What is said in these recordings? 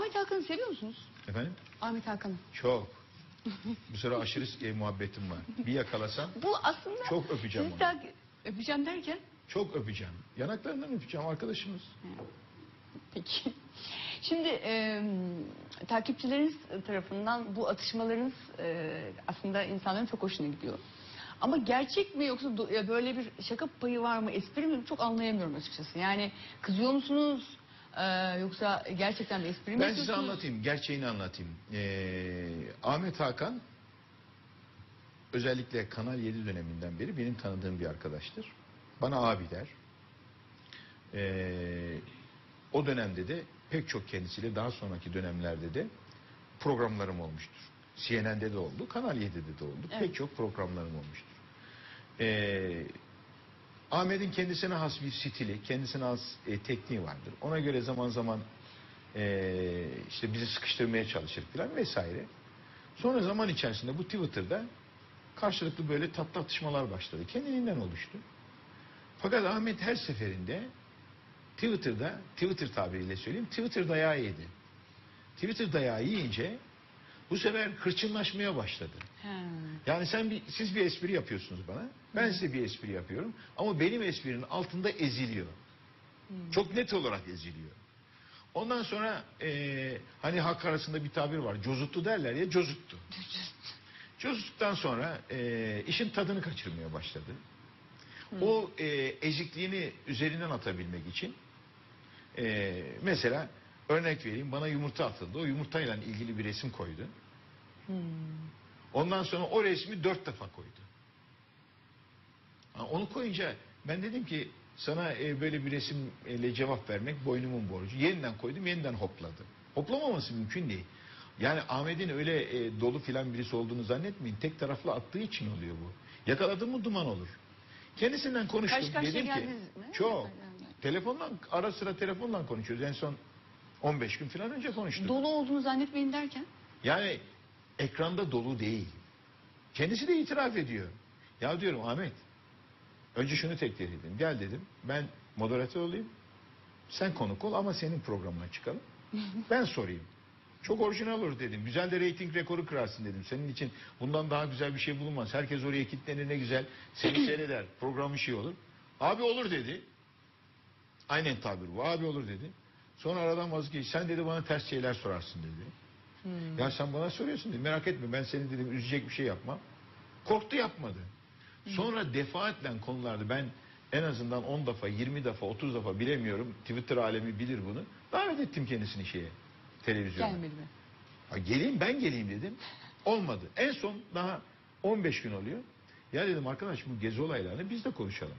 Ahmet Hakan'ı seviyor musunuz? Efendim? Ahmet Hakan'ı. Çok. Bu sıra aşırı e, muhabbetim var. Bir yakalasam Bu aslında... Çok öpeceğim onu. tak- Öpeceğim derken? çok öpeceğim. Yanaklarından öpeceğim arkadaşımız. Peki. Şimdi e, takipçileriniz tarafından bu atışmalarınız e, aslında insanların çok hoşuna gidiyor. Ama gerçek mi yoksa do- ya böyle bir şaka payı var mı, espri mi çok anlayamıyorum açıkçası. Yani kızıyor musunuz e, yoksa gerçekten bir espri mi Ben size yapıyorsunuz? anlatayım, gerçeğini anlatayım. Ee, Ahmet Hakan özellikle Kanal 7 döneminden beri benim tanıdığım bir arkadaştır. Bana abi der. Ee, o dönemde de pek çok kendisiyle daha sonraki dönemlerde de programlarım olmuştur. CNN'de de oldu, Kanal 7'de de oldu. Evet. Pek çok programlarım olmuştur. Ee, Ahmet'in kendisine has bir stili, kendisine has e, tekniği vardır. Ona göre zaman zaman e, işte bizi sıkıştırmaya çalışır falan vesaire. Sonra zaman içerisinde bu Twitter'da karşılıklı böyle tatlı atışmalar başladı. Kendiliğinden oluştu. Fakat Ahmet her seferinde Twitter'da, Twitter tabiriyle söyleyeyim, Twitter dayağı yedi. Twitter dayağı yiyince bu sefer hırçınlaşmaya başladı. He. Yani sen bir, siz bir espri yapıyorsunuz bana. Ben size bir espri yapıyorum. Ama benim esprinin altında eziliyor. Çok net olarak eziliyor. Ondan sonra eee, hani halk arasında bir tabir var. Cozuttu derler ya cozuttu. Cozuttuktan sonra eee, işin tadını kaçırmaya başladı. O eee, ezikliğini üzerinden atabilmek için eee, mesela örnek vereyim bana yumurta atıldı. O yumurtayla ilgili bir resim koydu. Ondan sonra o resmi dört defa koydu. Onu koyunca ben dedim ki sana e, böyle bir resimle cevap vermek boynumun borcu. Yeniden koydum yeniden hopladı. Hoplamaması mümkün değil. Yani Ahmet'in öyle e, dolu filan birisi olduğunu zannetmeyin. Tek taraflı attığı için oluyor bu. Yakaladım mı duman olur. Kendisinden konuştum. Karşıya dedim ki geldiniz mi? çok. Yani. Telefonla ara sıra telefonla konuşuyoruz. En son 15 gün falan önce konuştuk. Dolu olduğunu zannetmeyin derken? Yani ekranda dolu değil. Kendisi de itiraf ediyor. Ya diyorum Ahmet, önce şunu teklif edeyim. Gel dedim, ben moderatör olayım. Sen konuk ol ama senin programına çıkalım. Ben sorayım. Çok orijinal olur dedim. Güzel de reyting rekoru kırarsın dedim. Senin için bundan daha güzel bir şey bulunmaz. Herkes oraya kilitlenir ne güzel. Seni seyreder. Program şey olur. Abi olur dedi. Aynen tabir bu. Abi olur dedi. Sonra aradan vazgeç. Sen dedi bana ters şeyler sorarsın dedi. Ya sen bana soruyorsun dedi. Merak etme ben seni dedim üzecek bir şey yapmam. Korktu yapmadı. Sonra defaatle konularda ben en azından 10 defa, 20 defa, 30 defa bilemiyorum. Twitter alemi bilir bunu. Davet ettim kendisini şeye. Televizyona. Gelmedi mi? Ha, geleyim ben geleyim dedim. Olmadı. En son daha 15 gün oluyor. Ya dedim arkadaş bu gezi olaylarını biz de konuşalım.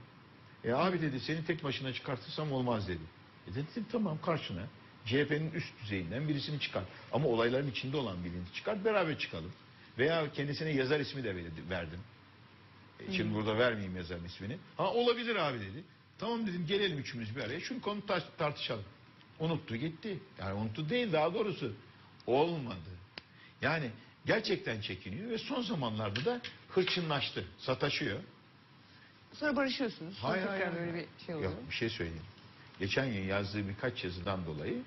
E abi dedi seni tek başına çıkartırsam olmaz dedi. E dedim tamam karşına CHP'nin üst düzeyinden birisini çıkar. Ama olayların içinde olan birini çıkar beraber çıkalım. Veya kendisine yazar ismi de verdi- verdim. E, Şimdi burada vermeyeyim yazarın ismini. Ha olabilir abi dedi. Tamam dedim gelelim üçümüz bir araya. Şunu konu tar- tartışalım. Unuttu gitti. Yani unuttu değil daha doğrusu. Olmadı. Yani gerçekten çekiniyor ve son zamanlarda da hırçınlaştı. Sataşıyor. Sonra barışıyorsunuz. Sonra Hayır, tekrar hayır, böyle hayır. bir şey oluyor. Yok bir şey söyleyeyim. Geçen yıl yazdığı birkaç yazıdan dolayı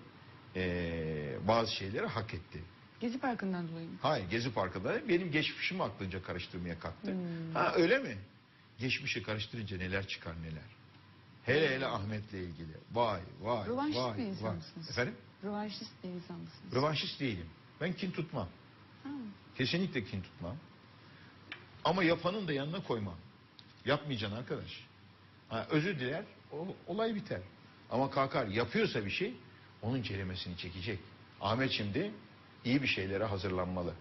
eee, bazı şeyleri hak etti. Gezi Parkı'ndan dolayı mı? Hayır Gezi Parkı'nda benim geçmişimi aklınca karıştırmaya kalktı. Hmm. Ha öyle mi? Geçmişi karıştırınca neler çıkar neler. Hele hele Ahmet'le ilgili. Vay vay Rövanşist vay bir insan vay. mısınız? Efendim? Rövanşist bir insan mısınız? Rövanşist değilim. Ben kin tutmam. Ha. Kesinlikle kin tutmam. Ama yapanın da yanına koymam. Yapmayacaksın arkadaş. Ha, özür diler, o, olay biter. Ama kalkar yapıyorsa bir şey, onun ceremesini çekecek. Ahmet şimdi iyi bir şeylere hazırlanmalı.